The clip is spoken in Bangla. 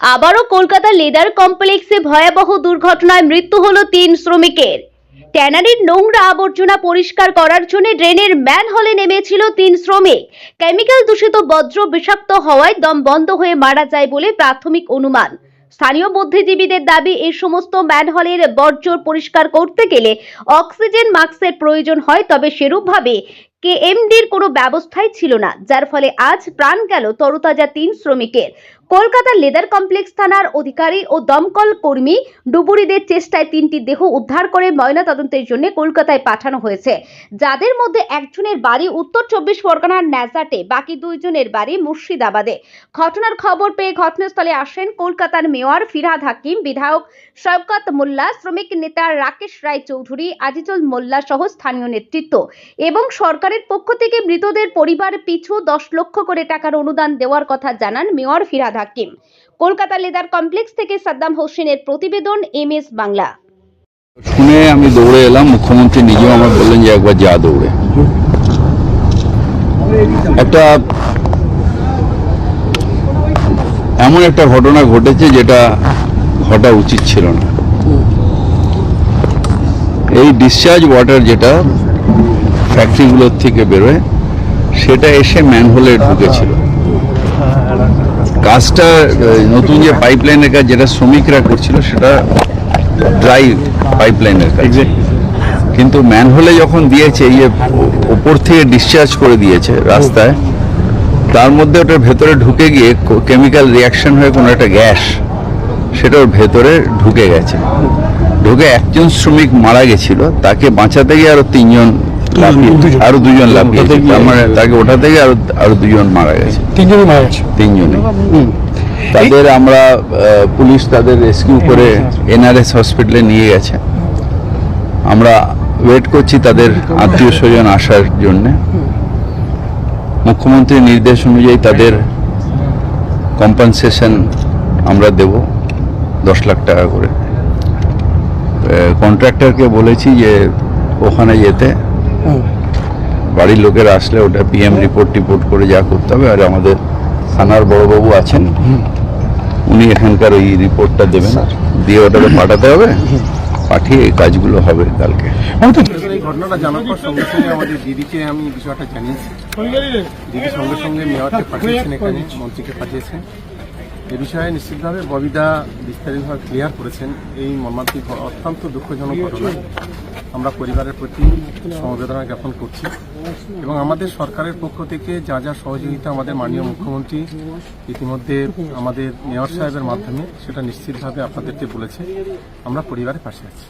আবারও কলকাতা লেদার কমপ্লেক্সে ভয়াবহ দুর্ঘটনায় মৃত্যু হলো তিন শ্রমিকের। ট্যানারির নোংরা আবর্জনা পরিষ্কার করার জন্য ড্রেনের ম্যান হলে নেমেছিল তিন শ্রমিক। কেমিক্যাল দূষিত বজ্র বিষাক্ত হওয়ায় দম বন্ধ হয়ে মারা যায় বলে প্রাথমিক অনুমান। স্থানীয় বুদ্ধিজীবীদের দাবি এই সমস্ত ম্যানহলের বর্জ্য পরিষ্কার করতে গেলে অক্সিজেন মাস্কের প্রয়োজন হয়, তবে সেরূপভাবে কেএমডির কোনো ব্যবস্থাই ছিল না, যার ফলে আজ প্রাণ গেল তরতাজা তিন শ্রমিকের। কলকাতা লেদার কমপ্লেক্স থানার অধিকারী ও দমকল কর্মী ডুবুরিদের চেষ্টায় তিনটি দেহ উদ্ধার করে ময়নাতদন্তের জন্য কলকাতায় পাঠানো হয়েছে। যাদের মধ্যে একজনের বাড়ি উত্তর চব্বিশ পরগনার ন্যাজাটে, বাকি দুইজনের বাড়ি মুর্শিদাবাদে। ঘটনার খবর পেয়ে ঘটনাস্থলে আসেন কলকাতার মেয়র ফিরহাদ হাকিম, বিধায়ক শওকত মোল্লা, শ্রমিক নেতা রাকেশ রায় চৌধুরী আজিজুল মোল্লা সহ স্থানীয় নেতৃত্ব এবং সরকারের পক্ষ থেকে মৃতদের পরিবার পিছু দশ লক্ষ করে টাকার অনুদান দেওয়ার কথা জানান mayor Firhad Hakim. Kolkata leather complex থেকে সাদ্দাম হোসেনের প্রতিবেদন এম এস বাংলা। শুনে আমি দৌড়ে এলাম, মুখ্যমন্ত্রী নিজেও আমার বললেন যে একবার যা দৌড়ে। একটা এমন একটা ঘটনা ঘটেছে যেটা ঘটা উচিত ছিল না। এই ডিসচার্জ ওয়াটার যেটা ফ্যাক্টরিগুলোর থেকে বেরোয় সেটা এসে ম্যানহোলে ঢুকেছিল। কাজটা নতুন যে পাইপলাইনের কাজ যেটা শ্রমিকরা করছিল সেটা ড্রাই পাইপলাইনের কাজ। কিন্তু ম্যানহোলে যখন দিয়েছে এই ওপর থেকে ডিসচার্জ করে দিয়েছে রাস্তায় তার মধ্যে ওটার ভেতরে ঢুকে গিয়ে কেমিক্যাল রিয়াকশন হয়ে কোনো একটা গ্যাস সেটা ওর ভেতরে ঢুকে গেছে। ঢুকে একজন শ্রমিক মারা গেছিল তাকে বাঁচাতে গিয়ে আরও তিনজন আরও দুজন তার মানে তাকে ওঠাতে গিয়ে আরও আরও দুজন মারা গেছে। তিনজনই মারা গেছে। তিনজনে তাদের আমরা পুলিশ তাদের রেস্কিউ করে এনআরএস হসপিটালে নিয়ে গেছে। আমরা ওয়েট করছি তাদের আত্মীয় স্বজন আসার জন্য। মুখ্যমন্ত্রীর নির্দেশ অনুযায়ী তাদের কম্পেনসেশন আমরা দেব দশ লাখ টাকা করে। কন্ট্রাক্টরকে বলেছি যে ওখানে যেতে বাড়ির লোকেরা আসলে ওটা পিএম রিপোর্ট টিপোর্ট করে যা করতে হবে আর আমাদের থানার বড়বাবু আছেন উনি এখানকার ওই রিপোর্টটা দেবেন। দিয়ে ওটাকে পাঠাতে হবে পাঠিয়ে এই কাজগুলো হবে কালকে। আমি তো আসলে এই ঘটনাটা জানার পর সঙ্গে সঙ্গে আমাদের দিদিকে আমি বিষয়টা জানিয়েছি। দিদি সঙ্গে সঙ্গে মেয়রকে পাঠিয়েছেন এখানে মন্ত্রীকে পাঠিয়েছেন। এ বিষয়ে নিশ্চিতভাবে ববিদা বিস্তারিতভাবে ক্লিয়ার করেছেন। এই মর্মান্তিক অত্যন্ত দুঃখজনক ঘটনা। আমরা পরিবারের প্রতি সমবেদনা জ্ঞাপন করছি এবং আমাদের সরকারের পক্ষ থেকে যা যা সহযোগিতা আমাদের মাননীয় মুখ্যমন্ত্রী ইতিমধ্যে আমাদের মেয়র সাহেবের মাধ্যমে সেটা নিশ্চিতভাবে আপনাদেরকে বলেছে। আমরা পরিবারের পাশে আছি।